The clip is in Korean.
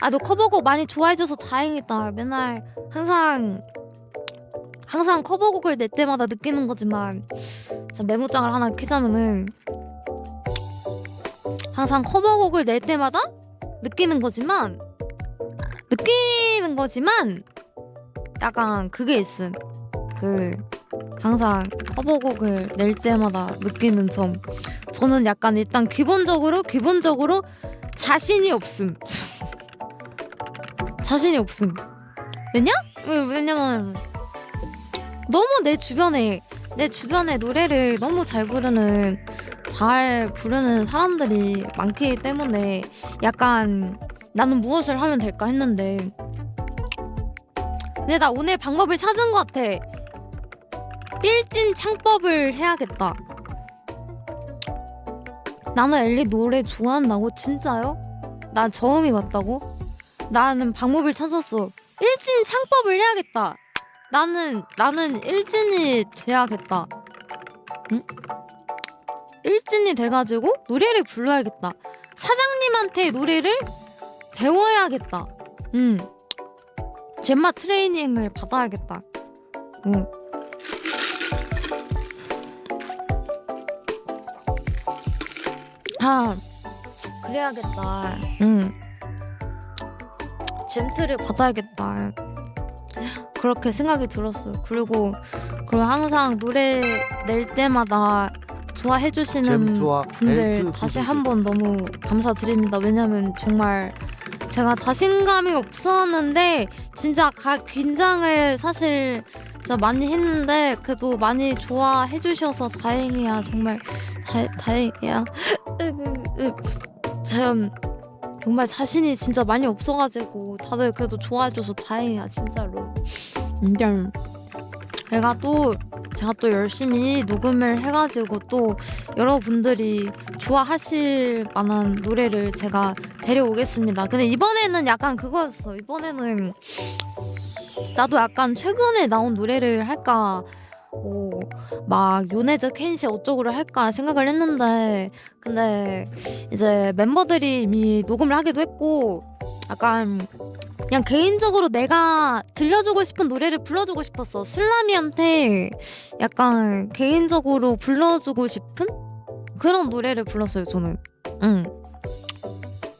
아 너 커버곡 많이 좋아해줘서 다행이다. 맨날 항상 항상 커버곡을 낼 때마다 느끼는 거지만 자, 메모장을 하나 켜자면은 항상 커버곡을 낼 때마다 느끼는 거지만 느끼는 거지만 약간 그게 있음. 그 항상 커버곡을 낼 때마다 느끼는 점. 저는 약간 일단 기본적으로 기본적으로 자신이 없음. 자신이 없음. 왜냐? 왜- 왜냐면 너무 내 주변에 내 주변에 노래를 너무 잘 부르는 잘 부르는 사람들이 많기 때문에 약간 나는 무엇을 하면 될까 했는데 근데 나 오늘 방법을 찾은 것 같아. 일진 창법을 해야겠다. 나는 엘리 노래 좋아한다고 진짜요? 나 처음이 맞다고? 나는 방법을 찾았어. 일진 창법을 해야겠다. 나는 나는 일진이 돼야겠다. 응? 일진이 돼가지고 노래를 불러야겠다. 사장님한테 노래를 배워야겠다. 응. 젠마 트레이닝을 받아야겠다. 응. 아, 그래야겠다. 응. 잼트를 받아야겠다. 그렇게 생각이 들었어요. 그리고 그리고 항상 노래 낼 때마다 좋아해 주시는 잼투와 분들 벨트 다시. 한번 너무 감사드립니다. 왜냐면 정말 제가 자신감이 없었는데 진짜 가, 긴장을 사실 진짜 많이 했는데 그래도 많이 좋아해 주셔서 다행이야. 정말 다, 다행이야. 참 정말 자신이 진짜 많이 없어가지고 다들 그래도 좋아해줘서 다행이야 진짜로. 인정. 제가 또 제가 또 열심히 녹음을 해가지고 또 여러분들이 좋아하실 만한 노래를 제가 데려오겠습니다. 근데 이번에는 약간 그거였어. 이번에는 나도 약간 최근에 나온 노래를 할까. 뭐, 막 요네즈 켄시 어쩌고를 할까 생각을 했는데 근데 이제 멤버들이 이미 녹음을 하기도 했고 약간 그냥 개인적으로 내가 들려주고 싶은 노래를 불러주고 싶었어. 슬라미한테 약간 개인적으로 불러주고 싶은 그런 노래를 불렀어요 저는. 응